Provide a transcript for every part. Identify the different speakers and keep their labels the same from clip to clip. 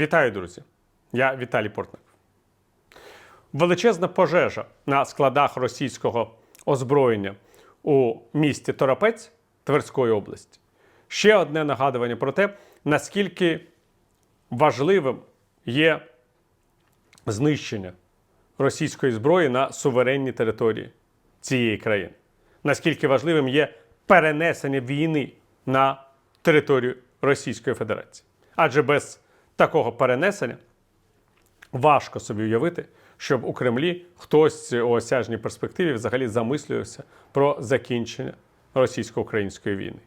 Speaker 1: Вітаю, друзі! Я Віталій Портник. Величезна пожежа на складах російського озброєння у місті Торопець Тверської області. Ще одне нагадування про те, наскільки важливим є знищення російської зброї на суверенній території цієї країни. Наскільки важливим є перенесення війни на територію Російської Федерації. Адже без такого перенесення важко собі уявити, щоб у Кремлі хтось у осяжній перспективі взагалі замислювався про закінчення російсько-української війни.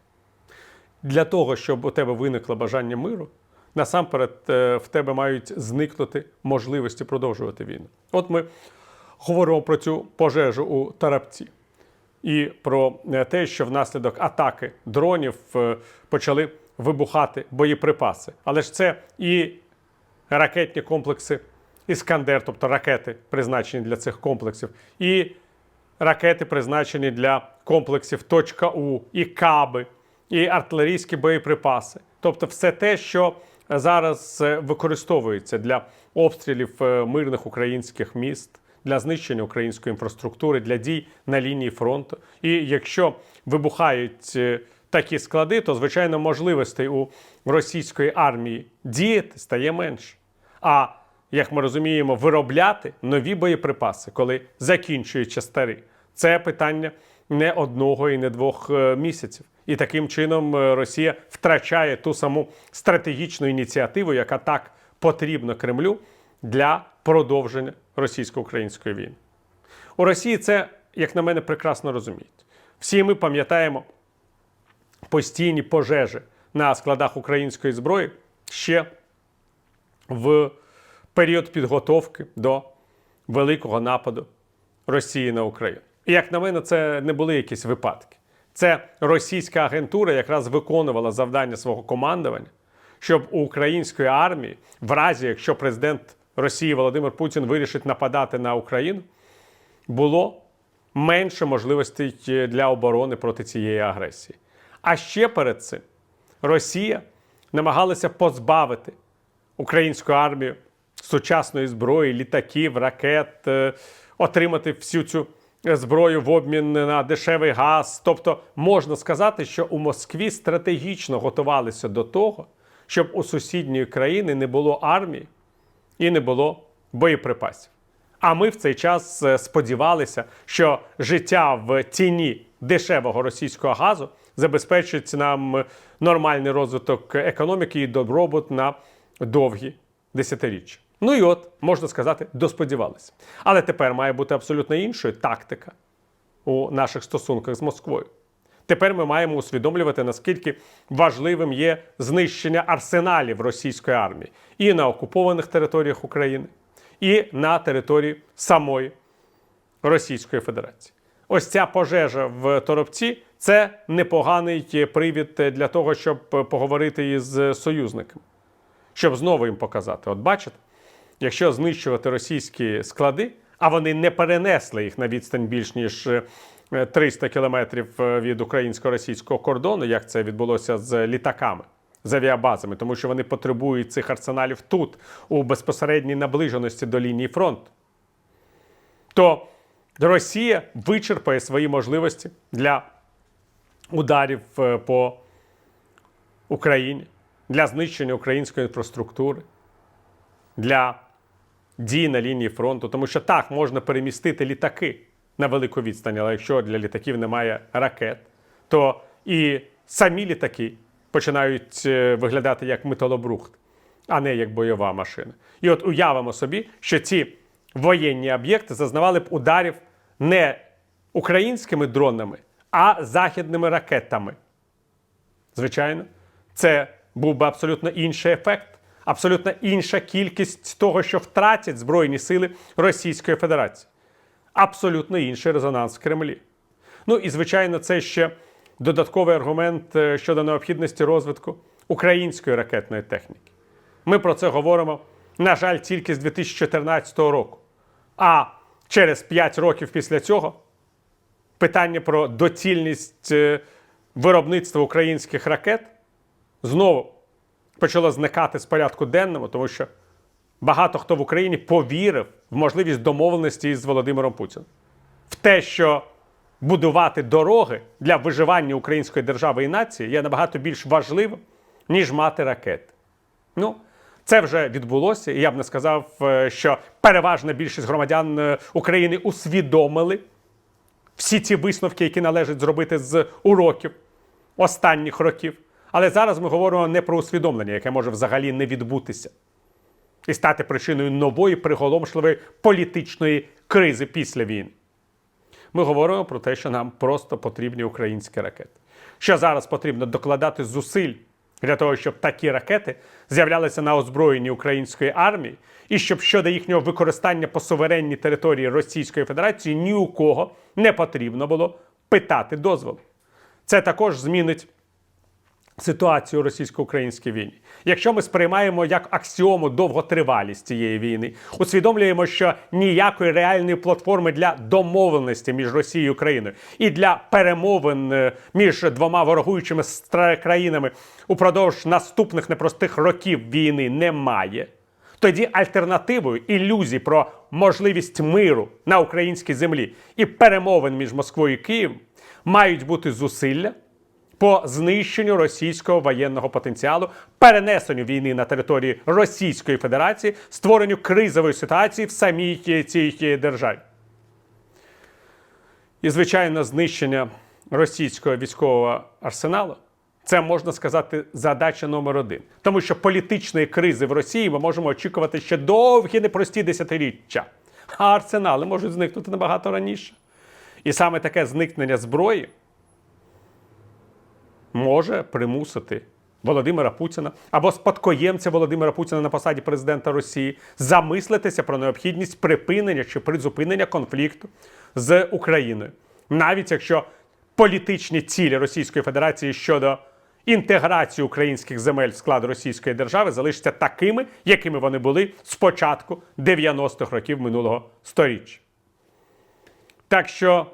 Speaker 1: Для того, щоб у тебе виникло бажання миру, насамперед е, в тебе мають зникнути можливості продовжувати війну. От ми говоримо про цю пожежу у Тарапці і про е, те, що внаслідок атаки дронів е, почали вибухати боєприпаси. Але ж це і ракетні комплекси Іскандер, тобто ракети, призначені для цих комплексів, і ракети, призначені для комплексів «Точка У, і каби, і артилерійські боєприпаси. Тобто, все те, що зараз е, використовується для обстрілів е, мирних українських міст, для знищення української інфраструктури, для дій на лінії фронту. І якщо вибухають е, такі склади, то звичайно можливостей у російської армії діяти стає менше. А як ми розуміємо, виробляти нові боєприпаси, коли закінчуються старі, це питання не одного і не двох е, місяців. І таким чином е, Росія втрачає ту саму стратегічну ініціативу, яка так потрібна Кремлю для продовження російсько-української війни. У Росії це, як на мене, прекрасно розуміють. Всі ми пам'ятаємо постійні пожежі на складах української зброї ще в період підготовки до великого нападу Росії на Україну. І як на мене, це не були якісь випадки. Це російська агентура якраз виконувала завдання свого командування, щоб у української армії, в разі якщо президент Росії Володимир Путін вирішить нападати на Україну, було менше можливостей для оборони проти цієї агресії. А ще перед цим Росія намагалася позбавити українську армію сучасної зброї, літаків, ракет, е, отримати всю цю зброю в обмін на дешевий газ. Тобто можна сказати, що у Москві стратегічно готувалися до того, щоб у сусідньої країни не було армії і не було боєприпасів. А ми в цей час е, сподівалися, що життя в тіні дешевого російського газу забезпечить нам нормальний розвиток економіки і добробут на довгі десятиріччя. Ну і от, можна сказати, досподівалися. Але тепер має бути абсолютно іншою тактика у наших стосунках з Москвою. Тепер ми маємо усвідомлювати, наскільки важливим є знищення арсеналів російської армії і на окупованих територіях України, і на території самої Російської Федерації. Ось ця пожежа в Торопці це непоганий привід для того, щоб поговорити із союзниками, щоб знову їм показати: от бачите, якщо знищувати російські склади, а вони не перенесли їх на відстань більш ніж 300 кілометрів від українсько-російського кордону, як це відбулося з літаками. З авіабазами, тому що вони потребують цих арсеналів тут, у безпосередній наближеності до лінії фронту, то Росія вичерпає свої можливості для ударів е, по Україні, для знищення української інфраструктури, для дій на лінії фронту. Тому що так можна перемістити літаки на велику відстань, але якщо для літаків немає ракет, то і самі літаки починають е, виглядати як металобрухт, а не як бойова машина. І от уявимо собі, що ці воєнні об'єкти зазнавали б ударів не українськими дронами, а західними ракетами. Звичайно, це був би абсолютно інший ефект, абсолютно інша кількість того, що втратять Збройні сили Російської Федерації. Абсолютно інший резонанс в Кремлі. Ну і звичайно, це ще додатковий аргумент е, щодо необхідності розвитку української ракетної техніки. Ми про це говоримо, на жаль, тільки з 2014 року. А через 5 років після цього питання про доцільність е, виробництва українських ракет знову почало зникати з порядку денного, тому що багато хто в Україні повірив в можливість домовленості із Володимиром Путіним. В те, що будувати дороги для виживання української держави і нації є набагато більш важливим, ніж мати ракети. Ну, це вже відбулося, і я б не сказав, е, що переважна більшість громадян е, України усвідомили всі ці висновки, які належить зробити з уроків останніх років. Але зараз ми говоримо не про усвідомлення, яке може взагалі не відбутися, і стати причиною нової приголомшливої політичної кризи після війни. Ми говоримо про те, що нам просто потрібні українські ракети. Що зараз потрібно докладати зусиль для того, щоб такі ракети з'являлися на озброєнні української армії, і щоб щодо їхнього використання по суверенній території Російської Федерації ні у кого не потрібно було питати дозволу. Це також змінить ситуацію у російсько-українській війні. Якщо ми сприймаємо як аксіому довготривалість цієї війни, усвідомлюємо, що ніякої реальної платформи для домовленості між Росією і Україною і для перемовин е, між двома ворогуючими країнами упродовж наступних непростих років війни немає. Тоді альтернативою ілюзій про можливість миру на українській землі і перемовин між Москвою і Києвом мають бути зусилля по знищенню російського воєнного потенціалу, перенесенню війни на території Російської Федерації, створенню кризової ситуації в самій цій державі. І, звичайно, знищення російського військового арсеналу це можна сказати задача номер один. Тому що політичної кризи в Росії ми можемо очікувати ще довгі непрості десятиріччя. А арсенали можуть зникнути набагато раніше. І саме таке зникнення зброї може примусити Володимира Путіна або спадкоємця Володимира Путіна на посаді президента Росії замислитися про необхідність припинення чи призупинення конфлікту з Україною, навіть якщо політичні цілі Російської Федерації щодо інтеграції українських земель в склад Російської держави залишаться такими, якими вони були з початку 90-х років минулого століття. Так що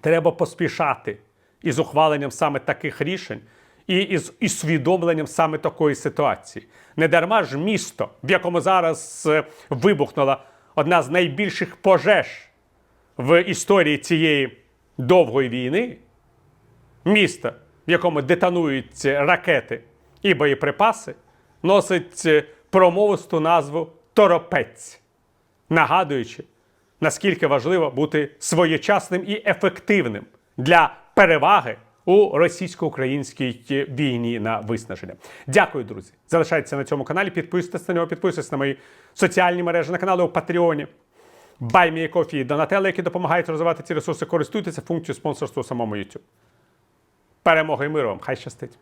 Speaker 1: треба поспішати із ухваленням саме таких рішень і із усвідомленням саме такої ситуації. Не дарма ж місто, в якому зараз е, вибухнула одна з найбільших пожеж в історії цієї довгої війни, місто, в якому детонують ракети і боєприпаси, носить е, промовисту назву Торопець, нагадуючи, наскільки важливо бути своєчасним і ефективним для переваги у російсько-українській війні на виснаження. Дякую, друзі. Залишайтеся на цьому каналі. Підписуйтесь на нього, підписуйтесь на мої соціальні мережі, на канали у Патреоні. Баймі Кофі і Донателло, які допомагають розвивати ці ресурси, користуйтеся функцією спонсорства у самому YouTube. Перемоги і миру вам! Хай щастить!